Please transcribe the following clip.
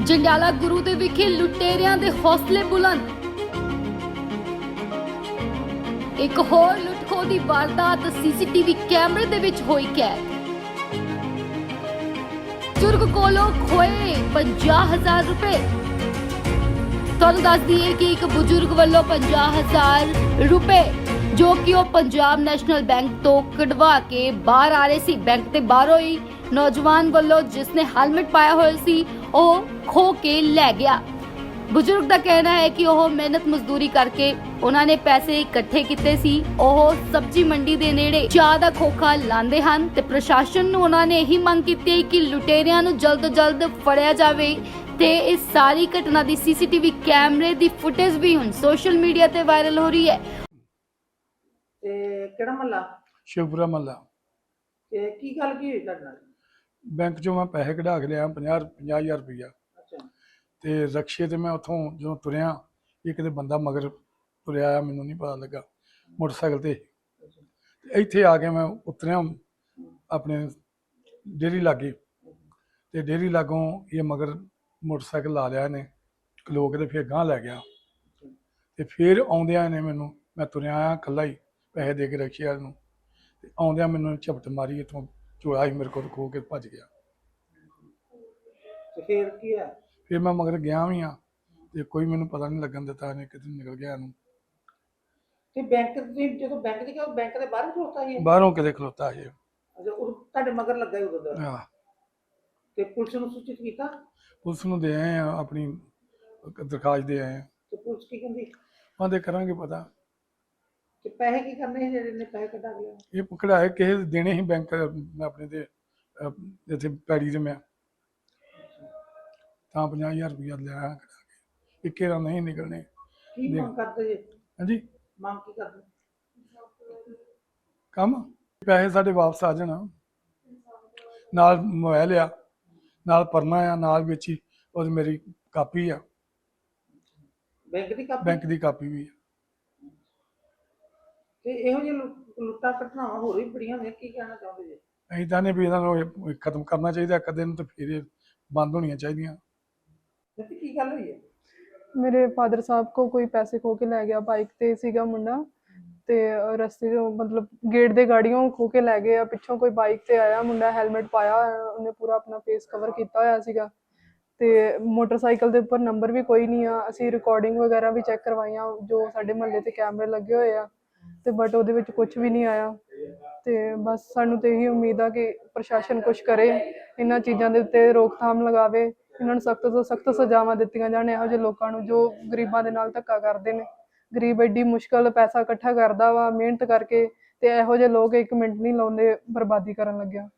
ਜੰਡਿਆਲਾ ਗੁਰੂ ਦੇ ਵਿਖੇ ਲੁਟੇਰਿਆਂ ਦੇ ਹੌਸਲੇ ਬੁਲੰਦ। ਇੱਕ ਹੋਰ ਲੁੱਟਖੋ ਦੀ ਵਾਰਦਾਤ ਸੀਸੀਟੀਵੀ ਕੈਮਰੇ ਦੇ ਵਿੱਚ ਹੋਈ ਕੈਦ। ਬਜ਼ੁਰਗ ਕੋਲੋਂ ਖੋਏ 50000 ਰੁਪਏ। ਤੁਹਾਨੂੰ ਦੱਸ ਦਈਏ ਕਿ ਇੱਕ ਬਜ਼ੁਰਗ ਵੱਲੋਂ 50000 ਰੁਪਏ, ਜੋ ਕਿ ਉਹ ਪੰਜਾਬ ਨੈਸ਼ਨਲ ਬੈਂਕ ਤੋਂ ਕਢਵਾ ਕੇ ਬਾਹਰ ਆ ਰਹੇ ਸੀ। ਬੈਂਕ ਤੇ ਬਾਹਰੋਂ ਹੀ ਨੌਜਵਾਨ ਵੱਲੋਂ ਜਿਸ ਨੇ ਹੈਲਮਟ ਪਾਇਆ ਹੋਇਆ ਸੀ ਉਹ ਖੋ ਕੇ ਲੈ ਗਿਆ। ਬਜ਼ੁਰਗ ਦਾ ਕਹਿਣਾ ਹੈ ਕਿ ਉਹ ਮਿਹਨਤ ਮਜ਼ਦੂਰੀ ਕਰਕੇ ਉਹਨਾਂ ਨੇ ਪੈਸੇ ਇਕੱਠੇ ਕੀਤੇ ਸੀ। ਉਹ ਸਬਜ਼ੀ ਮੰਡੀ ਦੇ ਨੇੜੇ ਚਾਹ ਦਾ ਖੋਖਾ ਲਾਉਂਦੇ ਹਨ ਤੇ ਪ੍ਰਸ਼ਾਸਨ ਨੂੰ ਉਹਨਾਂ ਨੇ ਇਹੀ ਮੰਗ ਕੀਤੀ ਹੈ ਕਿ ਲੁਟੇਰਿਆਂ ਨੂੰ ਜਲਦ ਤੋਂ ਜਲਦ ਫੜਿਆ ਜਾਵੇ ਤੇ ਇਸ ਸਾਰੀ ਘਟਨਾ ਦੀ ਸੀਸੀਟੀਵੀ ਕੈਮਰੇ ਦੀ ਫੁਟੇਜ ਵੀ ਹੁਣ ਸੋਸ਼ਲ ਮੀਡੀਆ ਤੇ ਵਾਇਰਲ ਹੋ ਰਹੀ ਹੈ। ਤੇ ਕਿਹੜਾ ਮਹੱਲਾ? ਸ਼ਿਵਪੁਰਾ ਮਹੱਲਾ। ਤੇ ਕੀ ਗੱਲ ਕੀ ਹੋਈ ਤੁਹਾਡੇ ਨਾਲ? ਬੈਂਕ ਚੋਂ ਮੈਂ ਪੈਸੇ ਕਢਾ ਕੇ ਲਿਆ 50 50000 ਰੁਪਈਆ। ਅੱਛਾ ਤੇ ਰਕਸ਼ੇ ਤੇ ਮੈਂ ਉੱਥੋਂ ਜਦੋਂ ਤੁਰਿਆ ਇਹ ਕਿਤੇ ਬੰਦਾ ਮਗਰ ਤੁਰਿਆ ਆਇਆ ਮੈਨੂੰ ਨਹੀਂ ਪਤਾ ਲੱਗਾ। ਮੋਟਰਸਾਈਕਲ ਤੇ। ਤੇ ਇੱਥੇ ਆ ਕੇ ਮੈਂ ਉਤਰਿਆ ਆਪਣੇ ਡੇਰੀ ਲਾਗੇ। ਤੇ ਡੇਰੀ ਲਾਗੋਂ ਇਹ ਮਗਰ ਮੋਟਰਸਾਈਕਲ ਲਾ ਲਿਆ ਇਹਨੇ ਖਲੋ ਕੇ ਤੇ ਫਿਰ ਗਾਂਹ ਲੈ ਗਿਆ। ਤੇ ਫਿਰ ਆਉਂਦਿਆਂ ਨੇ ਮੈਨੂੰ ਮੈਂ ਤੁਰਿਆ ਆਇਆ ਇਕੱਲਾ ਹੀ ਪੈਸੇ ਦੇ ਕੇ ਰਕਸ਼ੇ ਵਾਲੇ ਨੂੰ। ਤੇ ਆਉਂਦਿਆਂ ਮੈਨੂੰ ਝਪਟ ਮਾਰੀ ਇੱਥੋਂ। ਚੋਇਆ ਸੀ ਮੇਰੇ ਕੋਲ ਖੋ ਕੇ ਭੱਜ ਗਿਆ। ਤੇ ਫੇਰ ਕੀ ਹੈ ਫਿਰ ਮੈਂ ਮਗਰ ਗਿਆ ਵੀ ਆ ਤੇ ਕੋਈ ਮੈਨੂੰ ਪਤਾ ਨਹੀਂ ਲੱਗਣ ਦਿੱਤਾ ਇਹਨੇ ਕਿੱਥੇ ਨਿਕਲ ਗਿਆ ਇਹਨੂੰ। ਤੇ ਬੈਂਕ ਤੁਸੀਂ ਜਦੋਂ ਬੈਂਕ ਦੀ ਕਿਹਾ ਬੈਂਕ ਦੇ ਬਾਹਰ ਖਲੋਤਾ ਸੀ ਇਹ? ਬਾਹਰੋਂ ਕਿਤੇ ਖਲੋਤਾ ਇਹ। ਅੱਛਾ ਉਹ ਤੁਹਾਡੇ ਮਗਰ ਲੱਗਾ ਹੀ ਉਦੋਂ ਦਾ? ਆਹ, ਤੇ ਪੁਲਿਸ ਨੂੰ ਸੂਚਿਤ ਕੀਤਾ? ਪੁਲਿਸ ਨੂੰ ਦੇ ਆਏ ਆ ਆਪਣੀ ਦਰਖਾਸਤ ਦੇ ਆਏ ਆ। ਤੇ ਪੁਲਿਸ ਕੀ ਕਹਿੰਦੀ? ਆਂਦੇ ਕਰਾਂਗੇ ਪਤਾ। ਤੇ ਪੈਸੇ ਕੀ ਕਰਨੇ ਸੀ ਜਿਹੜੇ ਨੇ ਪੈਸੇ ਕਢਾ ਲਿਆ ਇਹ ਪਕੜਾਏ ਕਿਸੇ ਦੇ ਦੇਣੇ ਸੀ ਬੈਂਕ ਆਪਣੇ ਤੇ ਅਹ, ਇੱਥੇ ਪੈੜੀ ਤੇ ਮੈਂ। ਤਾਂ 50000 ਰੁਪਇਆ ਲਿਆ ਕਢਾ ਕੇ। ਇੱਕੇ ਰਾਂ ਨਹੀਂ ਨਿਕਲਣੇ। ਕੀ। ਮੰਗ ਕਰਦੇ ਜੇ? ਹਾਂਜੀ? ਮੰਗ ਕੀ ਕਰਦੇ? ਕੰਮ? ਪੈਸੇ ਸਾਡੇ ਵਾਪਸ ਆ ਜਾਣ। ਨਾਲ ਮੋਬਾਈਲ ਆ ਨਾਲ ਪਰਨਾ ਆ ਨਾਲ ਵਿੱਚ ਹੀ ਉਹ ਮੇਰੀ ਕਾਪੀ ਆ। ਬੈਂਕ ਦੀ ਕਾਪੀ? ਬੈਂਕ ਦੀ ਕਾਪੀ ਵੀ ਆ। ਤੇ ਇਹੋ ਜਿਹੇ ਲੁੱਟਾਂ ਘਟਨਾਵਾਂ ਹੋਰ ਵੀ ਬੜੀਆਂ ਨੇ ਕੀ ਕਹਿਣਾ ਚਾਹੁੰਦੇ ਜੇ? ਤਾਂ ਨੇ ਵੀ ਇਹਨਾਂ ਨੂੰ ਇਹ ਖਤਮ ਕਰਨਾ ਚਾਹੀਦਾ ਕਦੇ ਨੂੰ ਤੇ ਫਿਰ ਇਹ ਬੰਦ ਹੋਣੀਆਂ ਚਾਹੀਦੀਆਂ। ਤੇ ਕੀ ਗੱਲ ਹੋਈ ਹੈ? ਮੇਰੇ ਫਾਦਰ ਸਾਹਿਬ ਕੋ ਕੋਈ ਪੈਸੇ ਖੋ ਕੇ ਲੈ ਗਿਆ ਬਾਈਕ ਤੇ ਸੀਗਾ ਮੁੰਡਾ ਤੇ ਅਹ ਰਸਤੇ ਤੋਂ ਮਤਲਬ ਗੇਟ ਦੇ ਗਾੜੀਆਂ ਖੋ ਕੇ ਲੈ ਗਏ ਆ ਪਿੱਛੋਂ ਕੋਈ ਬਾਈਕ ਤੇ ਆਇਆ ਮੁੰਡਾ ਹੈਲਮਟ ਪਾਇਆ ਹੋਇਆ, ਉਹਨੇ ਪੂਰਾ ਆਪਣਾ ਫੇਸ ਕਵਰ ਕੀਤਾ ਹੋਇਆ ਸੀਗਾ ਤੇ ਮੋਟਰਸਾਈਕਲ ਦੇ ਉੱਪਰ ਨੰਬਰ ਵੀ ਕੋਈ ਨਹੀਂ ਆ ਅਸੀਂ ਰਿਕਾਰਡਿੰਗ ਵਗੈਰਾ ਵੀ ਚੈੱਕ ਕਰਵਾਈਆਂ ਜੋ ਸਾਡੇ ਮਹੱਲੇ ਤੇ ਕੈਮਰੇ ਲੱਗੇ ਹੋਏ ਆ। ਤੇ ਬਟ ਉਹਦੇ ਵਿੱਚ ਕੁਝ ਵੀ ਨਹੀਂ ਆਇਆ। ਤੇ ਬਸ ਸਾਨੂੰ ਤੇ ਇਹੀ ਉਮੀਦ ਆ ਕਿ ਪ੍ਰਸ਼ਾਸਨ ਕੁਝ ਕਰੇ, ਇਹਨਾਂ ਚੀਜ਼ਾਂ ਦੇ ਉੱਤੇ ਰੋਕਥਾਮ ਲਗਾਵੇ, ਇਹਨਾਂ ਨੂੰ ਸਖਤ ਤੋਂ ਸਖਤ ਸਜ਼ਾਵਾਂ ਦਿੱਤੀਆਂ ਜਾਣ। ਇਹੋ ਜਿਹੇ ਲੋਕਾਂ ਨੂੰ ਜੋ ਗਰੀਬਾਂ ਦੇ ਨਾਲ ਧੱਕਾ ਕਰਦੇ ਨੇ। ਗਰੀਬ ਐਡੀ ਮੁਸ਼ਕਲ ਪੈਸਾ ਇਕੱਠਾ ਕਰਦਾ ਵਾ, ਮਿਹਨਤ ਕਰਕੇ ਤੇ ਇਹੋ ਜਿਹੇ ਲੋਕ ਇੱਕ ਮਿੰਟ ਨਹੀਂ ਲਾਉਂਦੇ ਬਰਬਾਦੀ ਕਰਨ ਲੱਗਿਆ।